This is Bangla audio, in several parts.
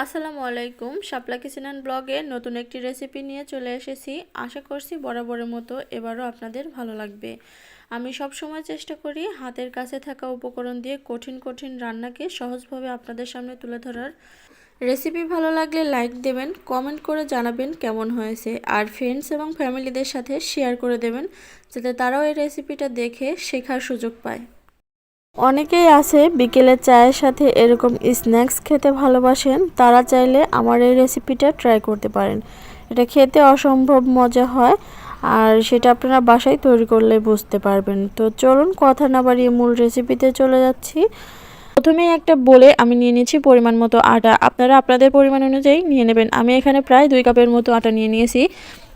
আসসালামু আলাইকুম। শাপলা কিচেন অ্যান্ড ব্লগে নতুন একটি রেসিপি নিয়ে চলে এসেছি। আশা করছি বরাবরের মতো এবারও আপনাদের ভালো লাগবে। আমি সব সময় চেষ্টা করি হাতের কাছে থাকা উপকরণ দিয়ে কঠিন কঠিন রান্নাকে সহজভাবে আপনাদের সামনে তুলে ধরার। রেসিপি ভালো লাগলে লাইক দেবেন কমেন্ট করে জানাবেন কেমন হয়েছে। আর ফ্রেন্ডস এবং ফ্যামিলিদের সাথে শেয়ার করে দেবেন, যাতে তারাও এই রেসিপিটা দেখে শেখার সুযোগ পায়। অনেকেই আছে বিকেলের চায়ের সাথে এরকম স্ন্যাক্স খেতে ভালোবাসেন। তারা চাইলে আমার এই রেসিপিটা ট্রাই করতে পারেন। এটা খেতে অসম্ভব মজা হয় আর সেটা আপনারা বাসায় তৈরি করলে বুঝতে পারবেন। তো চলুন কথা না বাড়িয়ে মূল রেসিপিতে চলে যাচ্ছি। প্রথমেই একটা বলে আমি নিয়ে নিয়েছি পরিমাণ মতো আটা। আপনারা আপনাদের পরিমাণ অনুযায়ী নিয়ে নেবেন। আমি এখানে প্রায় দুই কাপের মতো আটা নিয়ে নিয়েছি।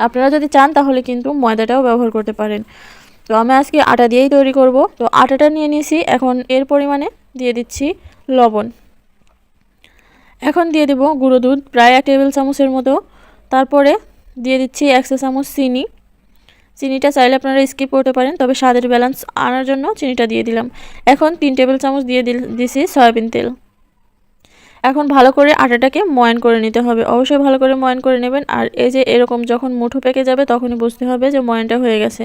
আপনারা যদি চান তাহলে কিন্তু ময়দাটাও ব্যবহার করতে পারেন। তো আমি আজকে আটা দিয়েই তৈরি করব। তো আটাটা নিয়ে নিয়েছি, এখন এর পরিমাণে দিয়ে দিচ্ছি লবণ। এখন দিয়ে দেব গুঁড়ো দুধ, প্রায় এক টেবিল চামচের মতো। তারপরে দিয়ে দিচ্ছি একশো চামচ চিনি। চিনিটা চাইলে আপনারা স্কিপ করতে পারেন, তবে স্বাদের ব্যালেন্স আনার জন্য চিনিটা দিয়ে দিলাম। এখন তিন টেবিল চামচ দিয়ে দিছি সয়াবিন তেল। এখন ভালো করে আটাটাকে ময়ান করে নিতে হবে। অবশ্যই ভালো করে ময়ান করে নেবেন, আর এই যে এরকম যখন মুঠো পেকে যাবে, তখনই বুঝতে হবে যে ময়ানটা হয়ে গেছে।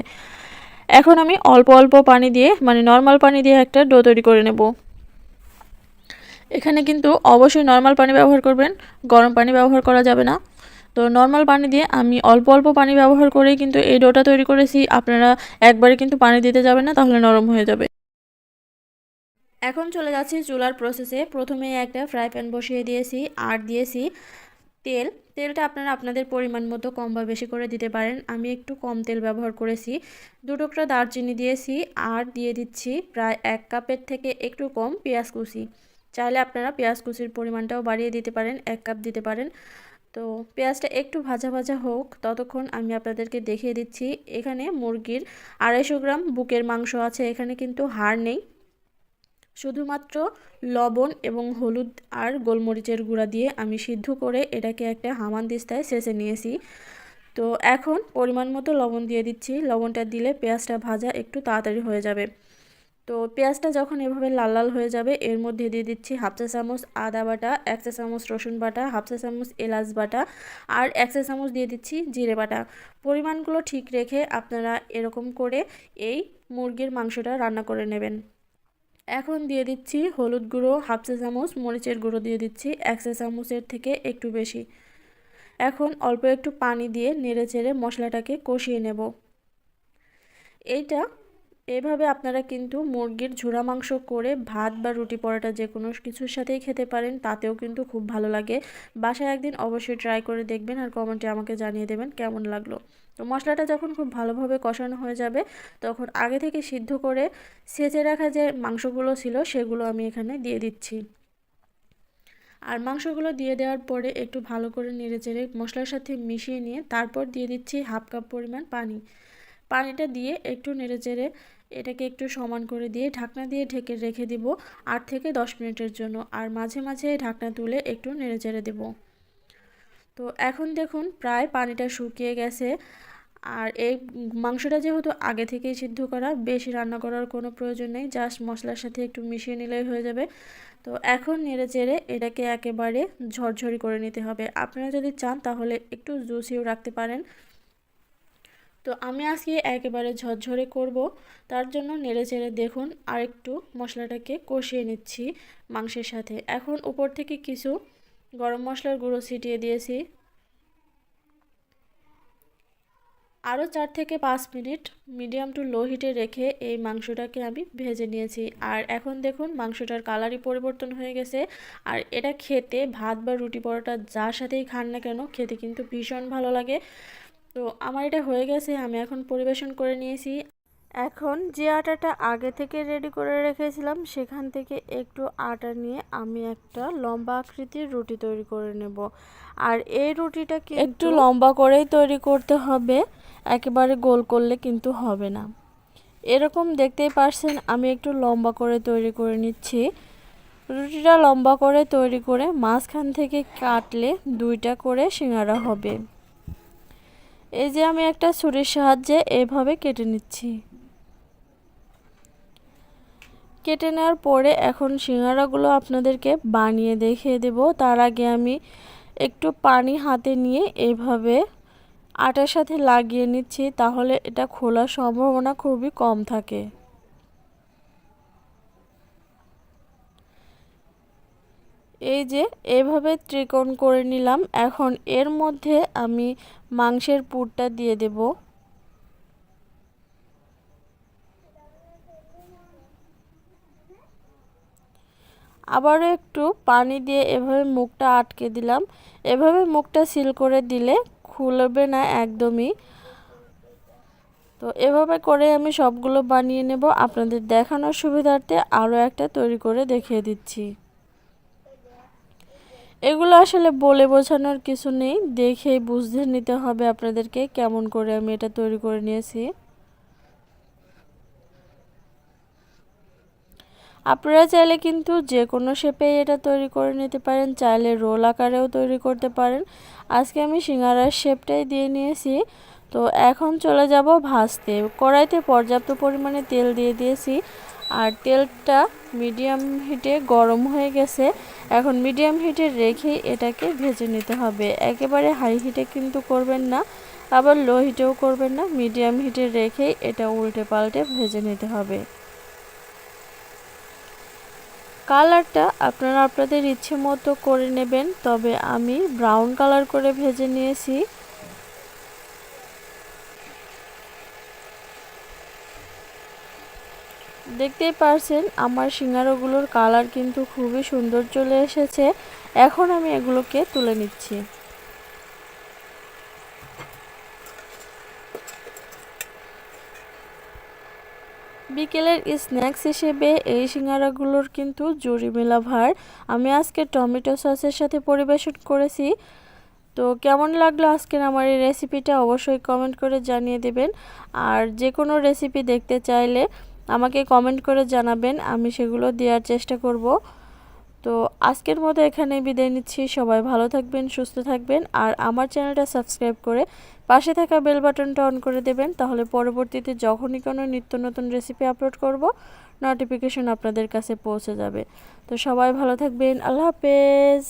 এখন আমি অল্প অল্প পানি দিয়ে মানে নর্মাল পানি দিয়ে একটা ডো তৈরি করে নেব। এখানে কিন্তু অবশ্যই নর্মাল পানি ব্যবহার করবেন, গরম পানি ব্যবহার করা যাবে না। তো নর্মাল পানি দিয়ে আমি অল্প অল্প পানি ব্যবহার করেই কিন্তু এই ডোটা তৈরি করেছি। আপনারা একবারে কিন্তু পানি দিতে যাবেন না, তাহলে নরম হয়ে যাবে। এখন চলে যাচ্ছি চুলার প্রসেসে প্রথমে একটা ফ্রাই প্যান বসিয়ে দিয়েছি, আর দিয়েছি তেল, তেলটা আপনারা আপনাদের পরিমাণ মতো কম বা বেশি করে দিতে পারেন। আমি একটু কম তেল ব্যবহার করেছি। দু টুকরা দারচিনি দিয়েছি আর দিয়ে দিচ্ছি প্রায় এক কাপের থেকে একটু কম পেঁয়াজ কুচি। চাইলে আপনারা পেঁয়াজ কুচির পরিমাণটাও বাড়িয়ে দিতে পারেন, এক কাপ দিতে পারেন। তো পেঁয়াজটা একটু ভাজা ভাজা হোক, ততক্ষণ আমি আপনাদেরকে দেখিয়ে দিচ্ছি। এখানে মুরগির আড়াইশো গ্রাম বুকের মাংস আছে, এখানে কিন্তু হাড় নেই। শুধুমাত্র লবণ এবং হলুদ আর গোলমরিচের গুঁড়া দিয়ে আমি সিদ্ধ করে এটাকে একটা হামান দিস্তায় শেষে নিয়েছি। তো এখন পরিমাণ মতো লবণ দিয়ে দিচ্ছি। লবণটা দিলে পেঁয়াজটা ভাজা একটু তাড়াতাড়ি হয়ে যাবে। তো পেঁয়াজটা যখন এভাবে লাল লাল হয়ে যাবে, এর মধ্যে দিয়ে দিচ্ছি হাফ চা চামচ আদা বাটা, এক চা চামচ রসুন বাটা, হাফ চা চামচ এলাচ বাটা আর এক চা চামচ দিয়ে দিচ্ছি জিরে বাটা। পরিমাণগুলো ঠিক রেখে আপনারা এরকম করে এই মুরগির মাংসটা রান্না করে নেবেন। এখন দিয়ে দিচ্ছি হলুদ গুঁড়ো, হাফ চা চামচ, মরিচের গুঁড়ো দিয়ে দিচ্ছি, এক চা চামচের থেকে একটু বেশি। এখন অল্প একটু পানি দিয়ে নেড়ে চেড়ে মশলাটাকে কষিয়ে নেব। এইটা এভাবে আপনারা কিন্তু মুরগির ঝুরা মাংস করে ভাত বা রুটি পরোটা যে কোনো কিছুর সাথেই খেতে পারেন, তাতেও কিন্তু খুব ভালো লাগে। বাসায় একদিন অবশ্যই ট্রাই করে দেখবেন আর কমেন্টে আমাকে জানিয়ে দেবেন কেমন লাগল। তো মশলাটা যখন খুব ভালোভাবে কষানো হয়ে যাবে, তখন আগে থেকে সিদ্ধ করে সেচে রাখা যে মাংসগুলো ছিল, সেগুলো আমি এখানে দিয়ে দিচ্ছি। আর মাংসগুলো দিয়ে দেওয়ার পরে একটু ভালো করে নেড়ে চেড়ে মশলার সাথে মিশিয়ে নিয়ে তারপর দিয়ে দিচ্ছি হাফ কাপ পরিমাণ পানি। পানিটা দিয়ে একটু নেড়ে চেড়ে এটাকে একটু সমান করে দিয়ে ঢাকনা দিয়ে ঢেকে রেখে দিব আট থেকে দশ মিনিটের জন্য। আর মাঝে মাঝে ঢাকনা তুলে একটু নেড়ে চেড়ে দেবো। তো এখন দেখুন প্রায় পানিটা শুকিয়ে গেছে। আর এই মাংসটা যেহেতু আগে থেকেই সিদ্ধ করা, বেশি রান্না করার কোনো প্রয়োজন নেই, জাস্ট মশলার সাথে একটু মিশিয়ে নিলেই হয়ে যাবে। তো এখন নেড়ে চেড়ে এটাকে একেবারে ঝরঝরি করে নিতে হবে। আপনারা যদি চান তাহলে একটু জুসিও রাখতে পারেন। তো আমি আজকে একেবারে ঝরঝরে করব। তার জন্য নেড়ে চেড়ে দেখুন আর একটু মশলাটাকে কষিয়ে নিচ্ছি মাংসের সাথে। এখন উপর থেকে কিছু গরম মশলার গুঁড়ো ছিটিয়ে দিয়েছি। আরও চার থেকে পাঁচ মিনিট মিডিয়াম টু লো হিটে রেখে এই মাংসটাকে আমি ভেজে নিয়েছি। আর এখন দেখুন, মাংসটার কালারই পরিবর্তন হয়ে গেছে। আর এটা খেতে, ভাত বা রুটি পরোটা যার সাথেই খান না কেন, খেতে কিন্তু ভীষণ ভালো লাগে। তো আমার এটা হয়ে গেছে, আমি এখন পরিবেশন করে নিয়েছি। এখন যে আটাটা আগে থেকে রেডি করে রেখেছিলাম, সেখান থেকে একটু আটা নিয়ে আমি একটা লম্বা আকৃতির রুটি তৈরি করে নেব। আর এই রুটিটাকে একটু লম্বা করেই তৈরি করতে হবে, একেবারে গোল করলে কিন্তু হবে না। এরকম দেখতেই পারছেন, আমি একটু লম্বা করে তৈরি করে নিচ্ছি। রুটিটা লম্বা করে তৈরি করে মাঝখান থেকে কাটলে দুইটা করে সিঙ্গারা হবে। এই যে আমি একটা ছুরির সাহায্যে এভাবে কেটে নিচ্ছি। কেটে নেওয়ার পরে এখন সিঙ্গারাগুলো আপনাদেরকে বানিয়ে দেখিয়ে দেব। তার আগে আমি একটু পানি হাতে নিয়ে এভাবে আটার সাথে লাগিয়ে নিচ্ছি, তাহলে এটা খোলার সম্ভাবনা খুবই কম থাকে। এই যে, এভাবে ত্রিকোণ করে নিলাম। এখন এর মধ্যে আমি মাংসের পুরটা দিয়ে দেব। আবারও একটু পানি দিয়ে এভাবে মুখটা আটকে দিলাম। এভাবে মুখটা সিল করে দিলে খুলবে না একদমই। তো এভাবে করে আমি সবগুলো বানিয়ে নেব। আপনাদের দেখানোর সুবিধার্থে আরও একটা তৈরি করে দেখিয়ে দিচ্ছি। এগুলো আসলে বলে বোঝানোর কিছু নেই। দেখেই বুঝতে নিতে হবে আপনাদেরকে কেমন করে আমি এটা তৈরি করে নিয়েছি। আপনারা চাইলে কিন্তু যে কোনো শেপে এটা তৈরি করে নিতে পারেন, চাইলে রোল আকারেও তৈরি করতে পারেন। আজকে আমি সিঙ্গারার শেপটাই দিয়ে নিয়েছি। তো এখন চলে যাব ভাজতে। কড়াইতে পর্যাপ্ত পরিমাণে তেল দিয়ে দিয়েছি। আর তেলটা মিডিয়াম হিটে গরম হয়ে গেছে। এখন মিডিয়াম হিটে রেখে এটাকে ভেজে নিতে হবে। একেবারে হাই হিটে কিন্তু করবেন না, আবার লো হিটেও করবেন না। মিডিয়াম হিটে রেখেই এটা উল্টে পাল্টে ভেজে নিতে হবে। কালারটা আপনারা আপনাদের ইচ্ছে মতো করে নেবেন, তবে আমি ব্রাউন কালার করে ভেজে নিয়েছি। দেখতেই পারছেন, আমার সিঙ্গারাগুলোর কালার কিন্তু খুবই সুন্দর চলে এসেছে। এখন আমি এগুলোকে তুলে নিচ্ছি। বিকেলের স্ন্যাক্স হিসেবে এই সিঙ্গারাগুলোর কিন্তু জুড়ি মেলা ভার আমি আজকে টমেটো সসের সাথে পরিবেশন করেছি। তো কেমন লাগল আজকের আমার এই রেসিপিটা অবশ্যই কমেন্ট করে জানিয়ে দেবেন। আর যে কোনো রেসিপি দেখতে চাইলে আমাকে কমেন্ট করে জানাবেন, আমি সেগুলো দেওয়ার চেষ্টা করব। তো আজকের মতো এখানে বিদায় নিচ্ছি, সবাই ভালো থাকবেন, সুস্থ থাকবেন, আর আমার চ্যানেলটা সাবস্ক্রাইব করে পাশে থাকা বেল বাটনটা অন করে দেবেন, তাহলে পরবর্তীতে যখনই কোনো নিত্য নতুন রেসিপি আপলোড করব নোটিফিকেশন আপনাদের কাছে পৌঁছে যাবে। তো সবাই ভালো থাকবেন, আল্লাহ হাফেজ।